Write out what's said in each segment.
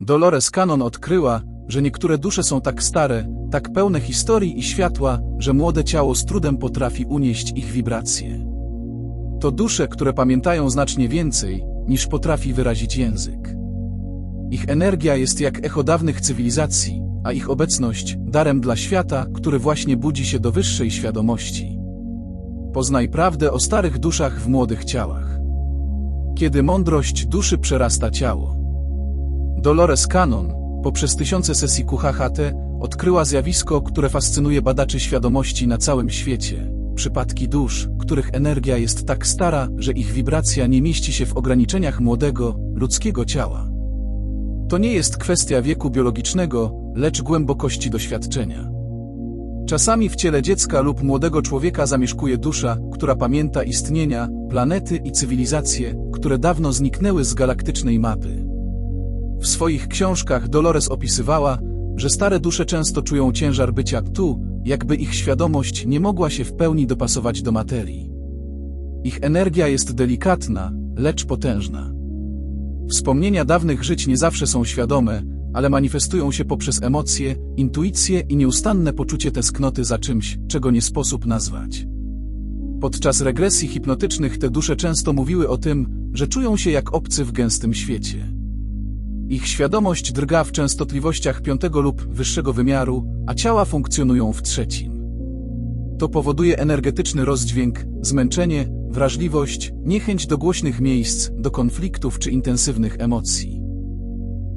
Dolores Cannon odkryła, że niektóre dusze są tak stare, tak pełne historii i światła, że młode ciało z trudem potrafi unieść ich wibracje. To dusze, które pamiętają znacznie więcej, niż potrafi wyrazić język. Ich energia jest jak echo dawnych cywilizacji, a ich obecność darem dla świata, który właśnie budzi się do wyższej świadomości. Poznaj prawdę o starych duszach w młodych ciałach. Kiedy mądrość duszy przerasta ciało. Dolores Cannon, poprzez tysiące sesji QHHT, odkryła zjawisko, które fascynuje badaczy świadomości na całym świecie. Przypadki dusz, których energia jest tak stara, że ich wibracja nie mieści się w ograniczeniach młodego, ludzkiego ciała. To nie jest kwestia wieku biologicznego, lecz głębokości doświadczenia. Czasami w ciele dziecka lub młodego człowieka zamieszkuje dusza, która pamięta istnienia, planety i cywilizacje, które dawno zniknęły z galaktycznej mapy. W swoich książkach Dolores opisywała, że stare dusze często czują ciężar bycia tu, jakby ich świadomość nie mogła się w pełni dopasować do materii. Ich energia jest delikatna, lecz potężna. Wspomnienia dawnych żyć nie zawsze są świadome, ale manifestują się poprzez emocje, intuicje i nieustanne poczucie tęsknoty za czymś, czego nie sposób nazwać. Podczas regresji hipnotycznych te dusze często mówiły o tym, że czują się jak obcy w gęstym świecie. Ich świadomość drga w częstotliwościach piątego lub wyższego wymiaru, a ciała funkcjonują w trzecim. To powoduje energetyczny rozdźwięk, zmęczenie, wrażliwość, niechęć do głośnych miejsc, do konfliktów czy intensywnych emocji.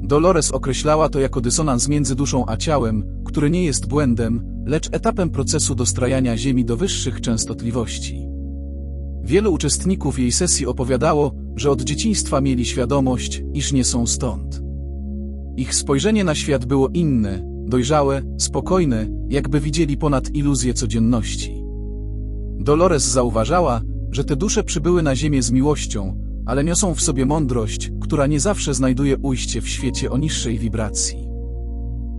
Dolores określała to jako dysonans między duszą a ciałem, który nie jest błędem, lecz etapem procesu dostrajania Ziemi do wyższych częstotliwości. Wielu uczestników jej sesji opowiadało, że od dzieciństwa mieli świadomość, iż nie są stąd. Ich spojrzenie na świat było inne, dojrzałe, spokojne, jakby widzieli ponad iluzję codzienności. Dolores zauważała, że te dusze przybyły na ziemię z miłością, ale niosą w sobie mądrość, która nie zawsze znajduje ujście w świecie o niższej wibracji.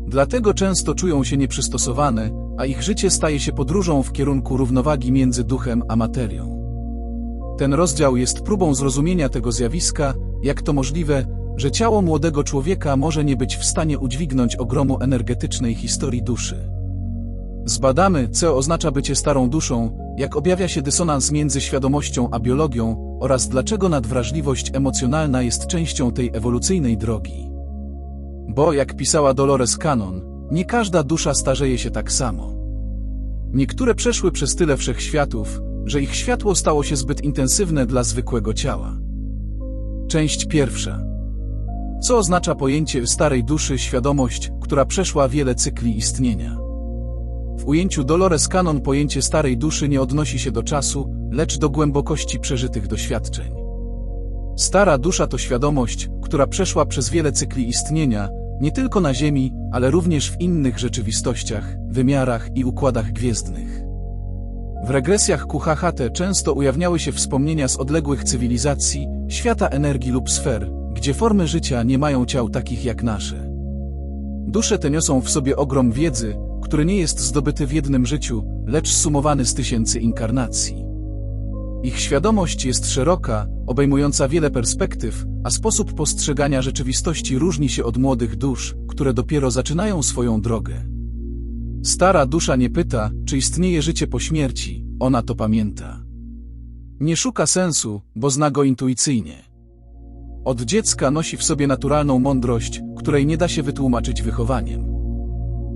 Dlatego często czują się nieprzystosowane, a ich życie staje się podróżą w kierunku równowagi między duchem a materią. Ten rozdział jest próbą zrozumienia tego zjawiska, jak to możliwe, że ciało młodego człowieka może nie być w stanie udźwignąć ogromu energetycznej historii duszy. Zbadamy, co oznacza bycie starą duszą, jak objawia się dysonans między świadomością a biologią oraz dlaczego nadwrażliwość emocjonalna jest częścią tej ewolucyjnej drogi. Bo, jak pisała Dolores Cannon, nie każda dusza starzeje się tak samo. Niektóre przeszły przez tyle wszechświatów, że ich światło stało się zbyt intensywne dla zwykłego ciała. Część pierwsza. Co oznacza pojęcie starej duszy świadomość, która przeszła wiele cykli istnienia? W ujęciu Dolores Cannon pojęcie starej duszy nie odnosi się do czasu, lecz do głębokości przeżytych doświadczeń. Stara dusza to świadomość, która przeszła przez wiele cykli istnienia, nie tylko na Ziemi, ale również w innych rzeczywistościach, wymiarach i układach gwiezdnych. W regresjach QHHT często ujawniały się wspomnienia z odległych cywilizacji, świata energii lub sfer, gdzie formy życia nie mają ciał takich jak nasze. Dusze te niosą w sobie ogrom wiedzy, który nie jest zdobyty w jednym życiu, lecz sumowany z tysięcy inkarnacji. Ich świadomość jest szeroka, obejmująca wiele perspektyw, a sposób postrzegania rzeczywistości różni się od młodych dusz, które dopiero zaczynają swoją drogę. Stara dusza nie pyta, czy istnieje życie po śmierci, ona to pamięta. Nie szuka sensu, bo zna go intuicyjnie. Od dziecka nosi w sobie naturalną mądrość, której nie da się wytłumaczyć wychowaniem.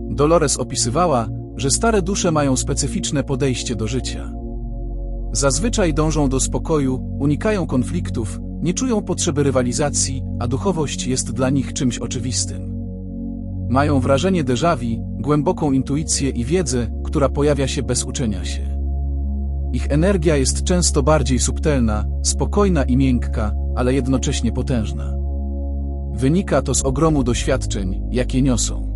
Dolores opisywała, że stare dusze mają specyficzne podejście do życia. Zazwyczaj dążą do spokoju, unikają konfliktów, nie czują potrzeby rywalizacji, a duchowość jest dla nich czymś oczywistym. Mają wrażenie déjà głęboką intuicję i wiedzę, która pojawia się bez uczenia się. Ich energia jest często bardziej subtelna, spokojna i miękka, ale jednocześnie potężna. Wynika to z ogromu doświadczeń, jakie niosą.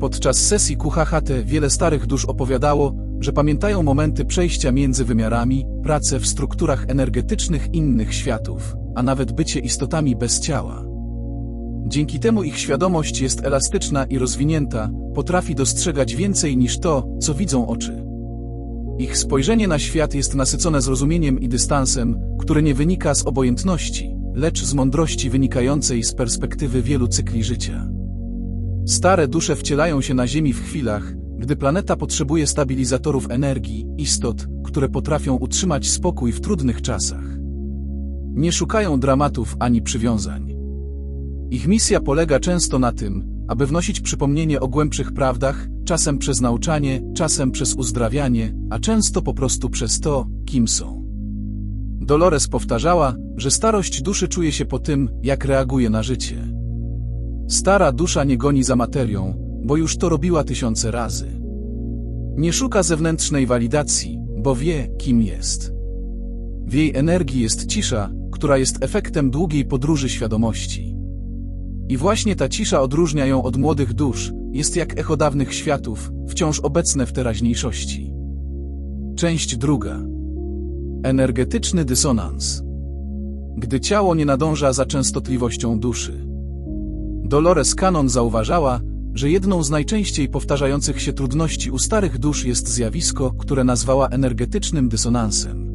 Podczas sesji QHHT wiele starych dusz opowiadało, że pamiętają momenty przejścia między wymiarami, pracę w strukturach energetycznych innych światów, a nawet bycie istotami bez ciała. Dzięki temu ich świadomość jest elastyczna i rozwinięta, potrafi dostrzegać więcej niż to, co widzą oczy. Ich spojrzenie na świat jest nasycone zrozumieniem i dystansem, który nie wynika z obojętności, lecz z mądrości wynikającej z perspektywy wielu cykli życia. Stare dusze wcielają się na Ziemi w chwilach, gdy planeta potrzebuje stabilizatorów energii, istot, które potrafią utrzymać spokój w trudnych czasach. Nie szukają dramatów ani przywiązań. Ich misja polega często na tym, aby wnosić przypomnienie o głębszych prawdach, czasem przez nauczanie, czasem przez uzdrawianie, a często po prostu przez to, kim są. Dolores powtarzała, że starość duszy czuje się po tym, jak reaguje na życie. Stara dusza nie goni za materią, bo już to robiła tysiące razy. Nie szuka zewnętrznej walidacji, bo wie, kim jest. W jej energii jest cisza, która jest efektem długiej podróży świadomości. I właśnie ta cisza odróżnia ją od młodych dusz, jest jak echo dawnych światów, wciąż obecne w teraźniejszości. Część druga. Energetyczny dysonans. Gdy ciało nie nadąża za częstotliwością duszy. Dolores Cannon zauważała, że jedną z najczęściej powtarzających się trudności u starych dusz jest zjawisko, które nazwała energetycznym dysonansem.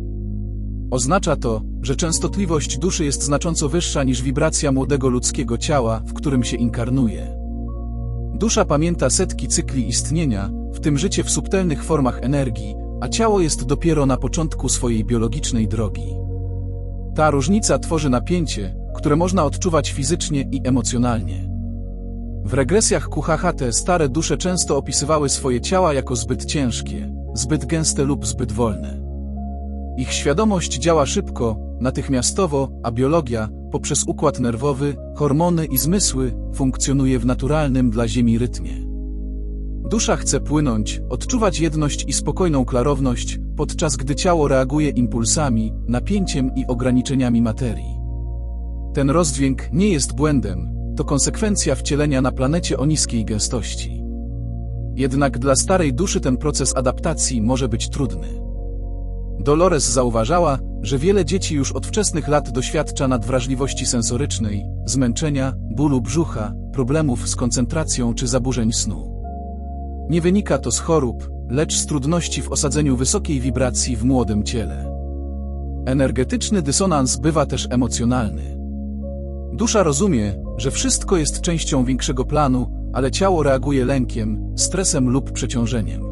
Oznacza to, że częstotliwość duszy jest znacząco wyższa niż wibracja młodego ludzkiego ciała, w którym się inkarnuje. Dusza pamięta setki cykli istnienia, w tym życie w subtelnych formach energii, a ciało jest dopiero na początku swojej biologicznej drogi. Ta różnica tworzy napięcie, które można odczuwać fizycznie i emocjonalnie. W regresjach QHHT stare dusze często opisywały swoje ciała jako zbyt ciężkie, zbyt gęste lub zbyt wolne. Ich świadomość działa szybko, natychmiastowo, a biologia, poprzez układ nerwowy, hormony i zmysły, funkcjonuje w naturalnym dla Ziemi rytmie. Dusza chce płynąć, odczuwać jedność i spokojną klarowność, podczas gdy ciało reaguje impulsami, napięciem i ograniczeniami materii. Ten rozdźwięk nie jest błędem, to konsekwencja wcielenia na planecie o niskiej gęstości. Jednak dla starej duszy ten proces adaptacji może być trudny. Dolores zauważała, że wiele dzieci już od wczesnych lat doświadcza nadwrażliwości sensorycznej, zmęczenia, bólu brzucha, problemów z koncentracją czy zaburzeń snu. Nie wynika to z chorób, lecz z trudności w osadzeniu wysokiej wibracji w młodym ciele. Energetyczny dysonans bywa też emocjonalny. Dusza rozumie, że wszystko jest częścią większego planu, ale ciało reaguje lękiem, stresem lub przeciążeniem.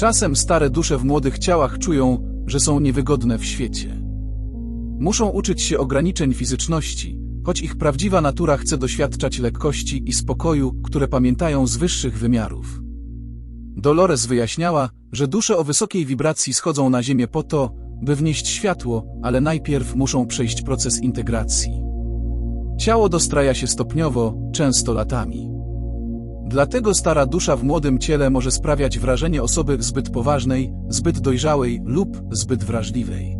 Czasem stare dusze w młodych ciałach czują, że są niewygodne w świecie. Muszą uczyć się ograniczeń fizyczności, choć ich prawdziwa natura chce doświadczać lekkości i spokoju, które pamiętają z wyższych wymiarów. Dolores wyjaśniała, że dusze o wysokiej wibracji schodzą na ziemię po to, by wnieść światło, ale najpierw muszą przejść proces integracji. Ciało dostraja się stopniowo, często latami. Dlatego stara dusza w młodym ciele może sprawiać wrażenie osoby zbyt poważnej, zbyt dojrzałej lub zbyt wrażliwej.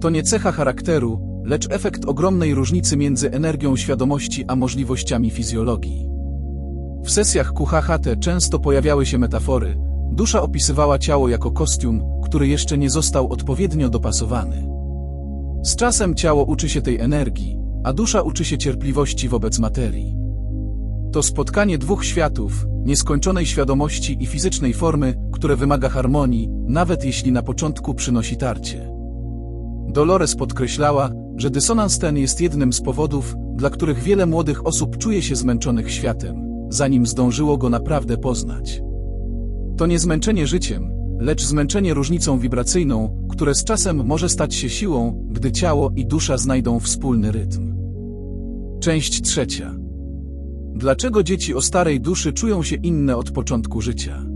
To nie cecha charakteru, lecz efekt ogromnej różnicy między energią świadomości a możliwościami fizjologii. W sesjach QHHT często pojawiały się metafory. Dusza opisywała ciało jako kostium, który jeszcze nie został odpowiednio dopasowany. Z czasem ciało uczy się tej energii, a dusza uczy się cierpliwości wobec materii. To spotkanie dwóch światów, nieskończonej świadomości i fizycznej formy, które wymaga harmonii, nawet jeśli na początku przynosi tarcie. Dolores podkreślała, że dysonans ten jest jednym z powodów, dla których wiele młodych osób czuje się zmęczonych światem, zanim zdążyło go naprawdę poznać. To nie zmęczenie życiem, lecz zmęczenie różnicą wibracyjną, które z czasem może stać się siłą, gdy ciało i dusza znajdą wspólny rytm. Część trzecia. Dlaczego dzieci o starej duszy czują się inne od początku życia?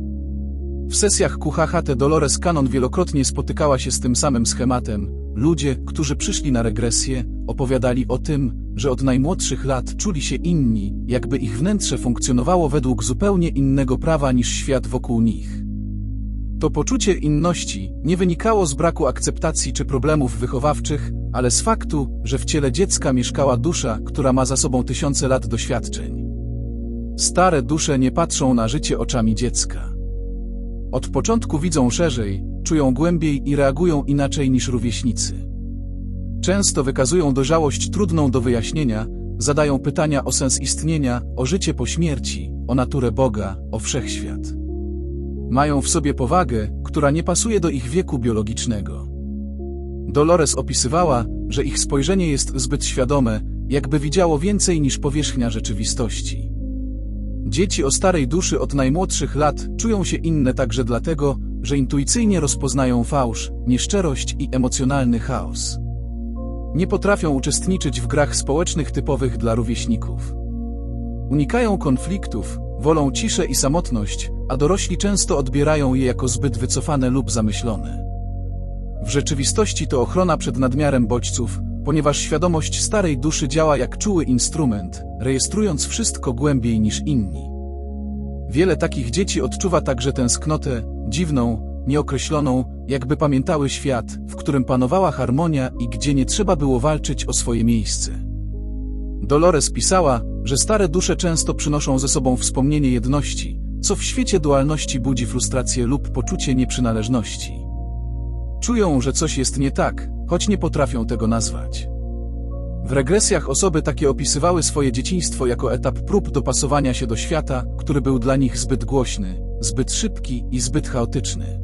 W sesjach QHHT Dolores Cannon wielokrotnie spotykała się z tym samym schematem. Ludzie, którzy przyszli na regresję, opowiadali o tym, że od najmłodszych lat czuli się inni, jakby ich wnętrze funkcjonowało według zupełnie innego prawa niż świat wokół nich. To poczucie inności nie wynikało z braku akceptacji czy problemów wychowawczych, ale z faktu, że w ciele dziecka mieszkała dusza, która ma za sobą tysiące lat doświadczeń. Stare dusze nie patrzą na życie oczami dziecka. Od początku widzą szerzej, czują głębiej i reagują inaczej niż rówieśnicy. Często wykazują dojrzałość trudną do wyjaśnienia, zadają pytania o sens istnienia, o życie po śmierci, o naturę Boga, o wszechświat. Mają w sobie powagę, która nie pasuje do ich wieku biologicznego. Dolores opisywała, że ich spojrzenie jest zbyt świadome, jakby widziało więcej niż powierzchnia rzeczywistości. Dzieci o starej duszy od najmłodszych lat czują się inne także dlatego, że intuicyjnie rozpoznają fałsz, nieszczerość i emocjonalny chaos. Nie potrafią uczestniczyć w grach społecznych typowych dla rówieśników. Unikają konfliktów, wolą ciszę i samotność, a dorośli często odbierają je jako zbyt wycofane lub zamyślone. W rzeczywistości to ochrona przed nadmiarem bodźców, ponieważ świadomość starej duszy działa jak czuły instrument, rejestrując wszystko głębiej niż inni. Wiele takich dzieci odczuwa także tęsknotę, dziwną, nieokreśloną, jakby pamiętały świat, w którym panowała harmonia i gdzie nie trzeba było walczyć o swoje miejsce. Dolores pisała, że stare dusze często przynoszą ze sobą wspomnienie jedności, co w świecie dualności budzi frustrację lub poczucie nieprzynależności. Czują, że coś jest nie tak, choć nie potrafią tego nazwać. W regresjach osoby takie opisywały swoje dzieciństwo jako etap prób dopasowania się do świata, który był dla nich zbyt głośny, zbyt szybki i zbyt chaotyczny.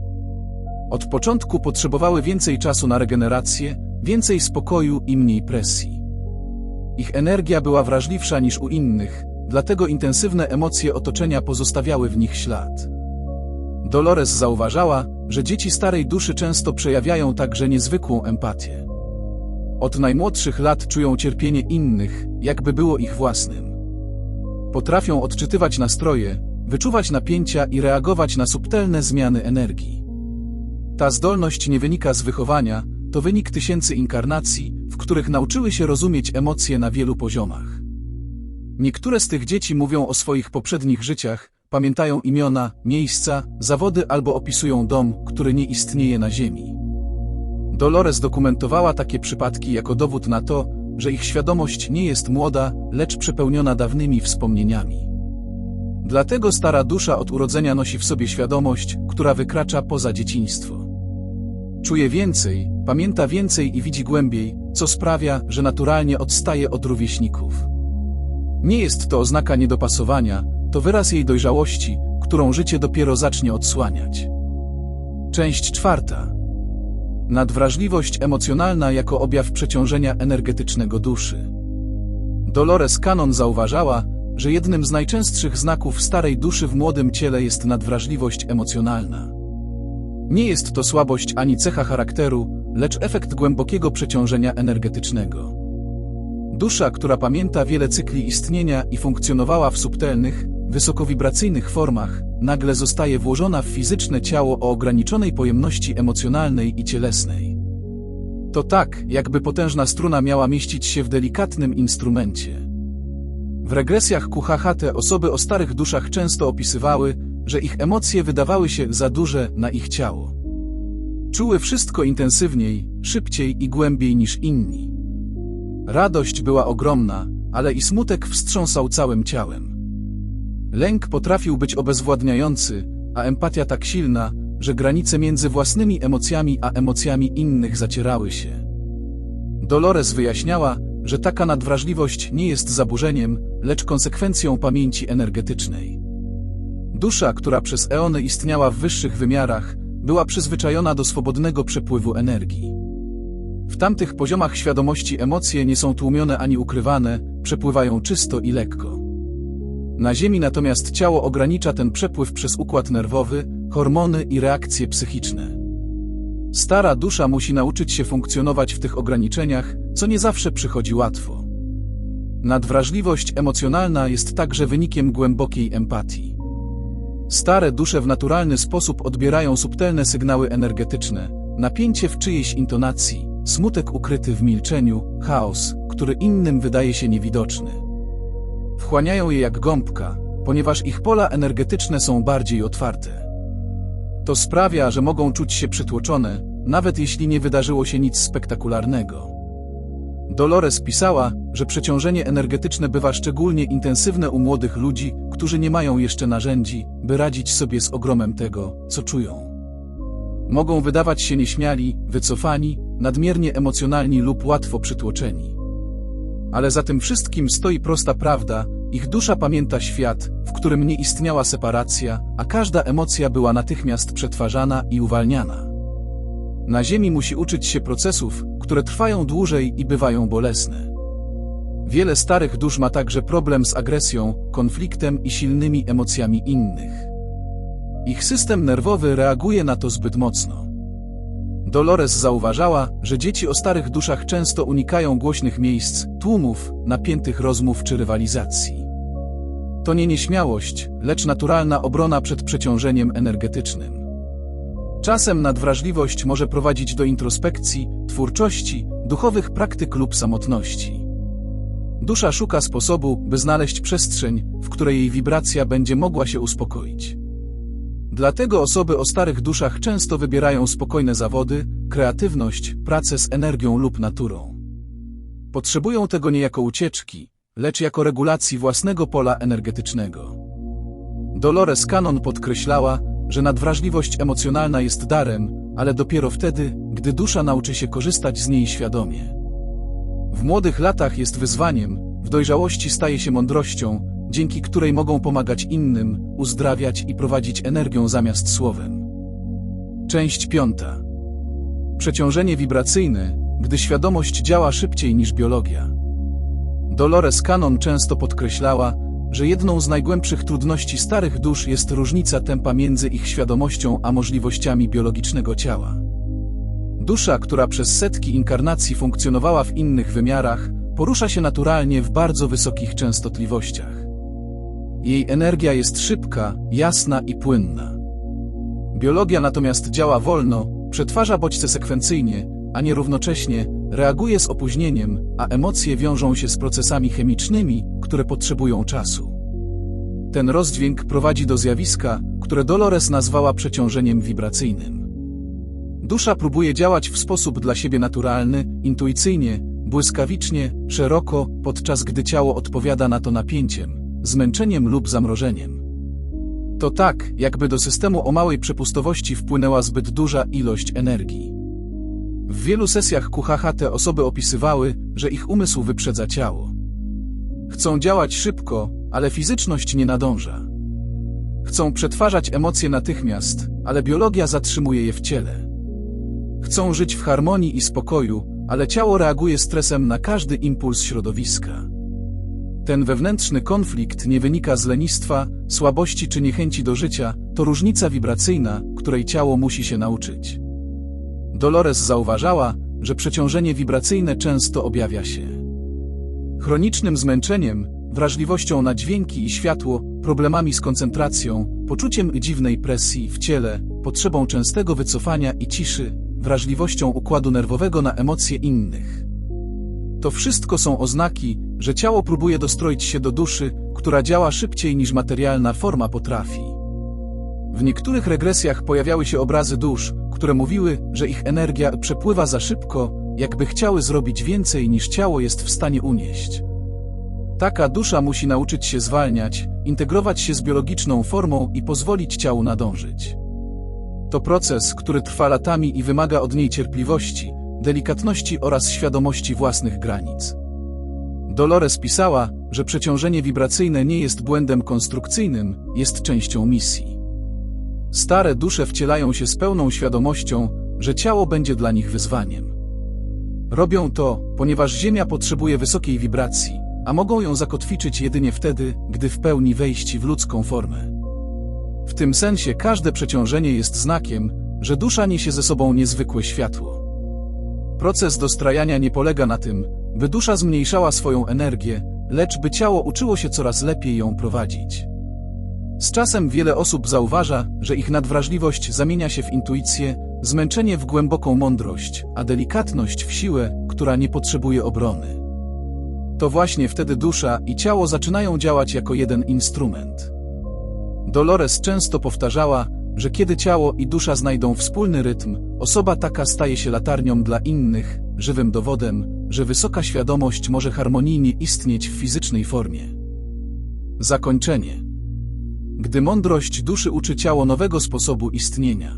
Od początku potrzebowały więcej czasu na regenerację, więcej spokoju i mniej presji. Ich energia była wrażliwsza niż u innych, dlatego intensywne emocje otoczenia pozostawiały w nich ślad. Dolores zauważała, że dzieci starej duszy często przejawiają także niezwykłą empatię. Od najmłodszych lat czują cierpienie innych, jakby było ich własnym. Potrafią odczytywać nastroje, wyczuwać napięcia i reagować na subtelne zmiany energii. Ta zdolność nie wynika z wychowania, to wynik tysięcy inkarnacji, w których nauczyły się rozumieć emocje na wielu poziomach. Niektóre z tych dzieci mówią o swoich poprzednich życiach, pamiętają imiona, miejsca, zawody albo opisują dom, który nie istnieje na Ziemi. Dolores dokumentowała takie przypadki jako dowód na to, że ich świadomość nie jest młoda, lecz przepełniona dawnymi wspomnieniami. Dlatego stara dusza od urodzenia nosi w sobie świadomość, która wykracza poza dzieciństwo. Czuje więcej, pamięta więcej i widzi głębiej, co sprawia, że naturalnie odstaje od rówieśników. Nie jest to oznaka niedopasowania, to wyraz jej dojrzałości, którą życie dopiero zacznie odsłaniać. Część czwarta. Nadwrażliwość emocjonalna jako objaw przeciążenia energetycznego duszy. Dolores Cannon zauważała, że jednym z najczęstszych znaków starej duszy w młodym ciele jest nadwrażliwość emocjonalna. Nie jest to słabość ani cecha charakteru, lecz efekt głębokiego przeciążenia energetycznego. Dusza, która pamięta wiele cykli istnienia i funkcjonowała w subtelnych, wysokowibracyjnych formach, nagle zostaje włożona w fizyczne ciało o ograniczonej pojemności emocjonalnej i cielesnej. To tak, jakby potężna struna miała mieścić się w delikatnym instrumencie. W regresjach QHH te osoby o starych duszach często opisywały, że ich emocje wydawały się za duże na ich ciało. Czuły wszystko intensywniej, szybciej i głębiej niż inni. Radość była ogromna, ale i smutek wstrząsał całym ciałem. Lęk potrafił być obezwładniający, a empatia tak silna, że granice między własnymi emocjami a emocjami innych zacierały się. Dolores wyjaśniała, że taka nadwrażliwość nie jest zaburzeniem, lecz konsekwencją pamięci energetycznej. Dusza, która przez eony istniała w wyższych wymiarach, była przyzwyczajona do swobodnego przepływu energii. W tamtych poziomach świadomości emocje nie są tłumione ani ukrywane, przepływają czysto i lekko. Na Ziemi natomiast ciało ogranicza ten przepływ przez układ nerwowy, hormony i reakcje psychiczne. Stara dusza musi nauczyć się funkcjonować w tych ograniczeniach, co nie zawsze przychodzi łatwo. Nadwrażliwość emocjonalna jest także wynikiem głębokiej empatii. Stare dusze w naturalny sposób odbierają subtelne sygnały energetyczne, napięcie w czyjejś intonacji, smutek ukryty w milczeniu, chaos, który innym wydaje się niewidoczny. Wchłaniają je jak gąbka, ponieważ ich pola energetyczne są bardziej otwarte. To sprawia, że mogą czuć się przytłoczone, nawet jeśli nie wydarzyło się nic spektakularnego. Dolores pisała, że przeciążenie energetyczne bywa szczególnie intensywne u młodych ludzi, którzy nie mają jeszcze narzędzi, by radzić sobie z ogromem tego, co czują. Mogą wydawać się nieśmiali, wycofani, nadmiernie emocjonalni lub łatwo przytłoczeni. Ale za tym wszystkim stoi prosta prawda, ich dusza pamięta świat, w którym nie istniała separacja, a każda emocja była natychmiast przetwarzana i uwalniana. Na Ziemi musi uczyć się procesów, które trwają dłużej i bywają bolesne. Wiele starych dusz ma także problem z agresją, konfliktem i silnymi emocjami innych. Ich system nerwowy reaguje na to zbyt mocno. Dolores zauważała, że dzieci o starych duszach często unikają głośnych miejsc, tłumów, napiętych rozmów czy rywalizacji. To nie nieśmiałość, lecz naturalna obrona przed przeciążeniem energetycznym. Czasem nadwrażliwość może prowadzić do introspekcji, twórczości, duchowych praktyk lub samotności. Dusza szuka sposobu, by znaleźć przestrzeń, w której jej wibracja będzie mogła się uspokoić. Dlatego osoby o starych duszach często wybierają spokojne zawody, kreatywność, pracę z energią lub naturą. Potrzebują tego nie jako ucieczki, lecz jako regulacji własnego pola energetycznego. Dolores Cannon podkreślała, że nadwrażliwość emocjonalna jest darem, ale dopiero wtedy, gdy dusza nauczy się korzystać z niej świadomie. W młodych latach jest wyzwaniem, w dojrzałości staje się mądrością, dzięki której mogą pomagać innym, uzdrawiać i prowadzić energią zamiast słowem. Część piąta. Przeciążenie wibracyjne, gdy świadomość działa szybciej niż biologia. Dolores Cannon często podkreślała, że jedną z najgłębszych trudności starych dusz jest różnica tempa między ich świadomością a możliwościami biologicznego ciała. Dusza, która przez setki inkarnacji funkcjonowała w innych wymiarach, porusza się naturalnie w bardzo wysokich częstotliwościach. Jej energia jest szybka, jasna i płynna. Biologia natomiast działa wolno, przetwarza bodźce sekwencyjnie, a nie równocześnie, reaguje z opóźnieniem, a emocje wiążą się z procesami chemicznymi, które potrzebują czasu. Ten rozdźwięk prowadzi do zjawiska, które Dolores nazwała przeciążeniem wibracyjnym. Dusza próbuje działać w sposób dla siebie naturalny, intuicyjnie, błyskawicznie, szeroko, podczas gdy ciało odpowiada na to napięciem, zmęczeniem lub zamrożeniem. To tak, jakby do systemu o małej przepustowości wpłynęła zbyt duża ilość energii. W wielu sesjach QHH te osoby opisywały, że ich umysł wyprzedza ciało. Chcą działać szybko, ale fizyczność nie nadąża. Chcą przetwarzać emocje natychmiast, ale biologia zatrzymuje je w ciele. Chcą żyć w harmonii i spokoju, ale ciało reaguje stresem na każdy impuls środowiska. Ten wewnętrzny konflikt nie wynika z lenistwa, słabości czy niechęci do życia, to różnica wibracyjna, której ciało musi się nauczyć. Dolores zauważała, że przeciążenie wibracyjne często objawia się chronicznym zmęczeniem, wrażliwością na dźwięki i światło, problemami z koncentracją, poczuciem dziwnej presji w ciele, potrzebą częstego wycofania i ciszy, wrażliwością układu nerwowego na emocje innych. To wszystko są oznaki, że ciało próbuje dostroić się do duszy, która działa szybciej niż materialna forma potrafi. W niektórych regresjach pojawiały się obrazy dusz, które mówiły, że ich energia przepływa za szybko, jakby chciały zrobić więcej niż ciało jest w stanie unieść. Taka dusza musi nauczyć się zwalniać, integrować się z biologiczną formą i pozwolić ciału nadążyć. To proces, który trwa latami i wymaga od niej cierpliwości, delikatności oraz świadomości własnych granic. Dolores pisała, że przeciążenie wibracyjne nie jest błędem konstrukcyjnym, jest częścią misji. Stare dusze wcielają się z pełną świadomością, że ciało będzie dla nich wyzwaniem. Robią to, ponieważ Ziemia potrzebuje wysokiej wibracji, a mogą ją zakotwiczyć jedynie wtedy, gdy w pełni wejść w ludzką formę. W tym sensie każde przeciążenie jest znakiem, że dusza niesie ze sobą niezwykłe światło. Proces dostrajania nie polega na tym, by dusza zmniejszała swoją energię, lecz by ciało uczyło się coraz lepiej ją prowadzić. Z czasem wiele osób zauważa, że ich nadwrażliwość zamienia się w intuicję, zmęczenie w głęboką mądrość, a delikatność w siłę, która nie potrzebuje obrony. To właśnie wtedy dusza i ciało zaczynają działać jako jeden instrument. Dolores często powtarzała, że kiedy ciało i dusza znajdą wspólny rytm, osoba taka staje się latarnią dla innych, żywym dowodem, że wysoka świadomość może harmonijnie istnieć w fizycznej formie. Zakończenie. Gdy mądrość duszy uczy ciało nowego sposobu istnienia.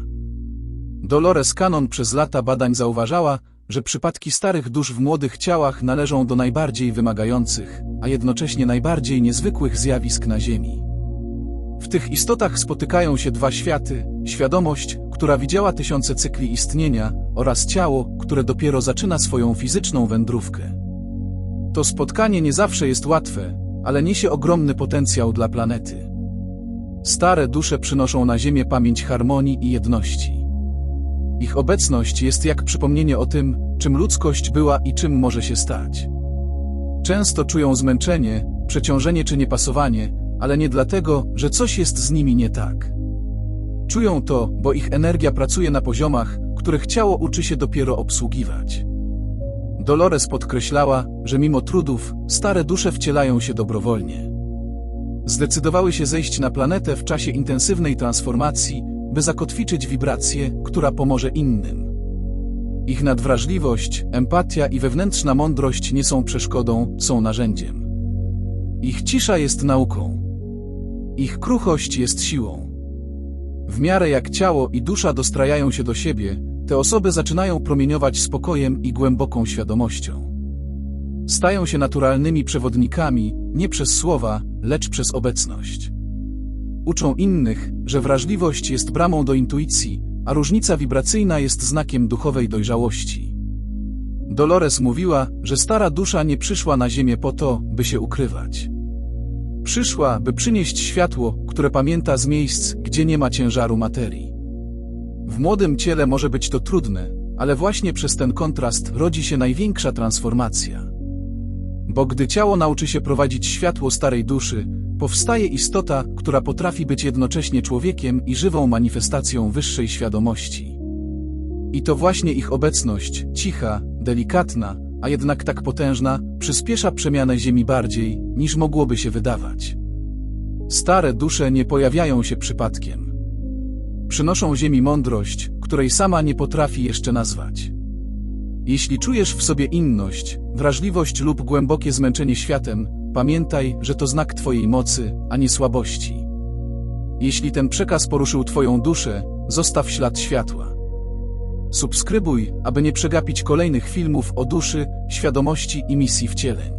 Dolores Cannon przez lata badań zauważała, że przypadki starych dusz w młodych ciałach należą do najbardziej wymagających, a jednocześnie najbardziej niezwykłych zjawisk na Ziemi. W tych istotach spotykają się dwa światy, świadomość, która widziała tysiące cykli istnienia, oraz ciało, które dopiero zaczyna swoją fizyczną wędrówkę. To spotkanie nie zawsze jest łatwe, ale niesie ogromny potencjał dla planety. Stare dusze przynoszą na Ziemię pamięć harmonii i jedności. Ich obecność jest jak przypomnienie o tym, czym ludzkość była i czym może się stać. Często czują zmęczenie, przeciążenie czy niepasowanie, ale nie dlatego, że coś jest z nimi nie tak. Czują to, bo ich energia pracuje na poziomach, których ciało uczy się dopiero obsługiwać. Dolores podkreślała, że mimo trudów, stare dusze wcielają się dobrowolnie. Zdecydowały się zejść na planetę w czasie intensywnej transformacji, by zakotwiczyć wibrację, która pomoże innym. Ich nadwrażliwość, empatia i wewnętrzna mądrość nie są przeszkodą, są narzędziem. Ich cisza jest nauką. Ich kruchość jest siłą. W miarę jak ciało i dusza dostrajają się do siebie, te osoby zaczynają promieniować spokojem i głęboką świadomością. Stają się naturalnymi przewodnikami, nie przez słowa, lecz przez obecność. Uczą innych, że wrażliwość jest bramą do intuicji, a różnica wibracyjna jest znakiem duchowej dojrzałości. Dolores mówiła, że stara dusza nie przyszła na ziemię po to, by się ukrywać. Przyszła, by przynieść światło, które pamięta z miejsc, gdzie nie ma ciężaru materii. W młodym ciele może być to trudne, ale właśnie przez ten kontrast rodzi się największa transformacja. Bo gdy ciało nauczy się prowadzić światło starej duszy, powstaje istota, która potrafi być jednocześnie człowiekiem i żywą manifestacją wyższej świadomości. I to właśnie ich obecność, cicha, delikatna, a jednak tak potężna, przyspiesza przemianę Ziemi bardziej, niż mogłoby się wydawać. Stare dusze nie pojawiają się przypadkiem. Przynoszą Ziemi mądrość, której sama nie potrafi jeszcze nazwać. Jeśli czujesz w sobie inność, wrażliwość lub głębokie zmęczenie światem, pamiętaj, że to znak Twojej mocy, a nie słabości. Jeśli ten przekaz poruszył Twoją duszę, zostaw ślad światła. Subskrybuj, aby nie przegapić kolejnych filmów o duszy, świadomości i misji wcieleń.